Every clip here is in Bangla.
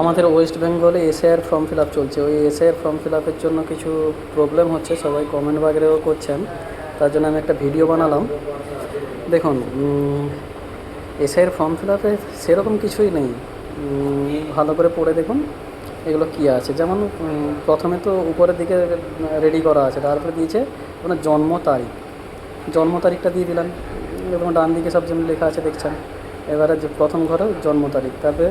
আমাদের ওয়েস্ট বেঙ্গলে এসআইআর ফর্ম ফিল আপ চলছে। ওই এসআইআর ফর্ম ফিল আপের জন্য কিছু প্রবলেম হচ্ছে, সবাই কমেন্ট বাগেরেও করছেন। তার জন্য আমি একটা ভিডিও বানালাম। দেখুন এসআইআর ফর্ম ফিল আপে সেরকম কিছুই নেই। ভালো করে পড়ে দেখুন, এগুলো কী আছে। যেমন প্রথমে তো উপরের দিকে রেডি করা আছে, তারপরে দিয়েছে আপনার জন্ম তারিখ। জন্ম তারিখটা দিয়ে দিলাম। এবং ডান দিকে সব যেমন লেখা আছে, দেখছেন। এবারে যে প্রথম ঘরে জন্ম তারিখ। তারপরে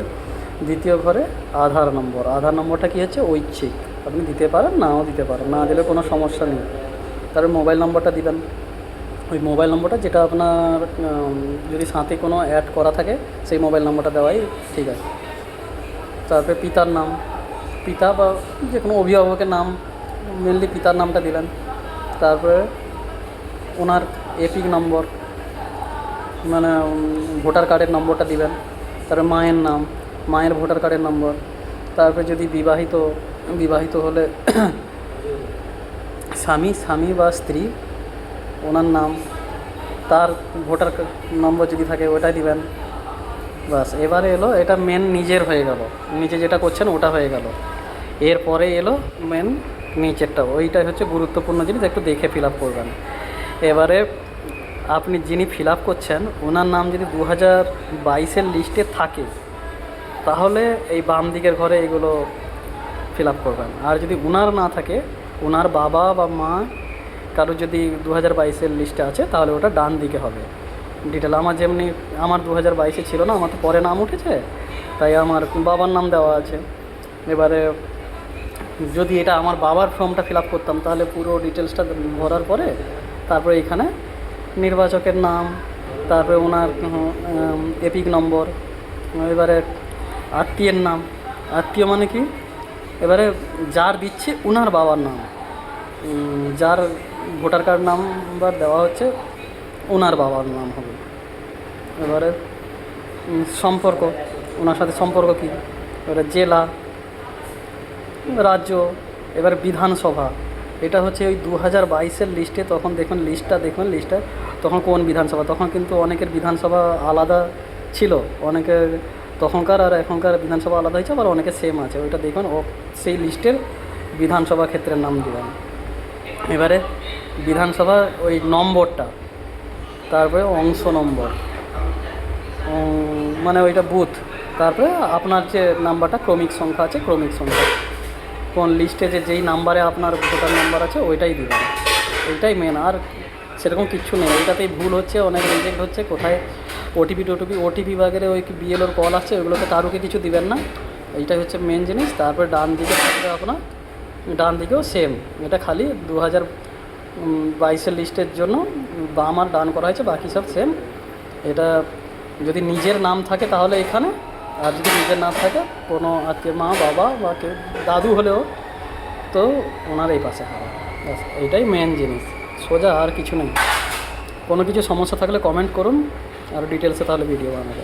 দ্বিতীয় ঘরে আধার নম্বর। আধার নম্বরটা কী হচ্ছে? ঐচ্ছিক। আপনি দিতে পারেন, নাও দিতে পারেন। না দিলে কোনো সমস্যা নেই। তারপরে মোবাইল নম্বরটা দিবেন। ওই মোবাইল নম্বরটা যেটা আপনার যদি সাথে কোনো অ্যাড করা থাকে, সেই মোবাইল নম্বরটা দেওয়াই ঠিক আছে। তারপরে পিতার নাম। পিতা বা যে কোনো অভিভাবকের নাম মেনলি পিতার নামটা দিলেন তারপরে ওনার এপিক নম্বর মানে ভোটার কার্ডের নম্বরটা দিবেন। তারপরে মায়ের নাম। মায়ের ভোটার কার্ডের নম্বর। তারপরে যদি বিবাহিত বিবাহিত হলে স্বামী স্বামী বা স্ত্রী, ওনার নাম, তার ভোটার নম্বর যদি থাকে ওটাই দিবেন। বাস, এবারে এলো, এটা মেন নিজের হয়ে গেল। নিজে যেটা করছেন ওটা হয়ে গেল। এরপরে এলো মেন নিচেরটা। ওইটাই হচ্ছে গুরুত্বপূর্ণ জিনিস, একটু দেখে ফিল আপ করবেন। এবারে আপনি যিনি ফিল আপ করছেন, ওনার নাম যদি দু হাজার বাইশের লিস্টে থাকে তাহলে এই বাম দিকের ঘরে এগুলো ফিল আপ করবেন। আর যদি উনার না থাকে ওনার বাবা বা মা কারও যদি দু হাজার বাইশের লিস্টে আছে, তাহলে ওটা ডান দিকে হবে। ডিটেল আমার যেমনি, আমার দু হাজার বাইশে ছিল না, আমার তো পরে নাম উঠেছে, তাই আমার বাবার নাম দেওয়া আছে। এবারে যদি এটা আমার বাবার ফর্মটা ফিল আপ করতাম, তাহলে পুরো ডিটেলসটা ভরার পরে তারপরে এখানে নির্বাচকের নাম, তারপরে ওনার এপিক নম্বর, এবারে আত্মীয়ের নাম। আত্মীয় মানে কি? এবারে যার দিচ্ছে উনার বাবার নাম। যার ভোটার কার্ড নাম্বার দেওয়া হচ্ছে ওনার বাবার নাম হবে। এবারে সম্পর্ক। ওনার সাথে সম্পর্ক কী? এবারে জেলা, রাজ্য, এবার বিধানসভা। এটা হচ্ছে ওই দু হাজার বাইশের লিস্টে তখন দেখুন, লিস্টটা দেখুন লিস্টটা তখন কোন বিধানসভা? তখন কিন্তু অনেকের বিধানসভা আলাদা ছিল। অনেকের তখনকার আর এখনকার বিধানসভা আলাদা হয়েছে, আবার অনেকে সেম আছে। ওইটা দেখবেন ও সেই লিস্টের বিধানসভা ক্ষেত্রের নাম দিবেন। এবারে বিধানসভা ওই নম্বরটা, তারপরে অংশ নম্বর মানে ওইটা বুথ, তারপরে আপনার যে নাম্বারটা, ক্রমিক সংখ্যা আছে, ক্রমিক সংখ্যা। কোন লিস্টে যে যেই নাম্বারে আপনার ভোটার নাম্বার আছে, ওইটাই দিবেন। ওইটাই মেন আর সেরকম কিচ্ছু নেই। ওইটাতেই ভুল হচ্ছে, অনেক রিজেক্ট হচ্ছে, কোথায় ওটিপি টোটিপি ওটিপি বাগেরে ওই বিএলওর কল আসছে ওগুলোতে কারোকে কিছু দিবেন না। এইটাই হচ্ছে মেন জিনিস। তারপরে ডান দিকে থাকবে আপনার, ডান দিকেও সেম এটা খালি দু হাজার বাইশের লিস্টের জন্য বাম আর ডান করা হয়েছে, বাকি সব সেম এটা যদি নিজের নাম থাকে তাহলে এখানে, আর যদি নিজের নাম থাকে কোনো আত্মীয় মা, বাবা বা কেউ, দাদু হলেও তো ওনার এই পাশে। হবে ব্যাস, এইটাই মেন জিনিস। সোজা আর কিছু নেই। কোনো কিছু সমস্যা থাকলে কমেন্ট করুন। আর ডিটেলসে তাহলে ভিডিও বানাবো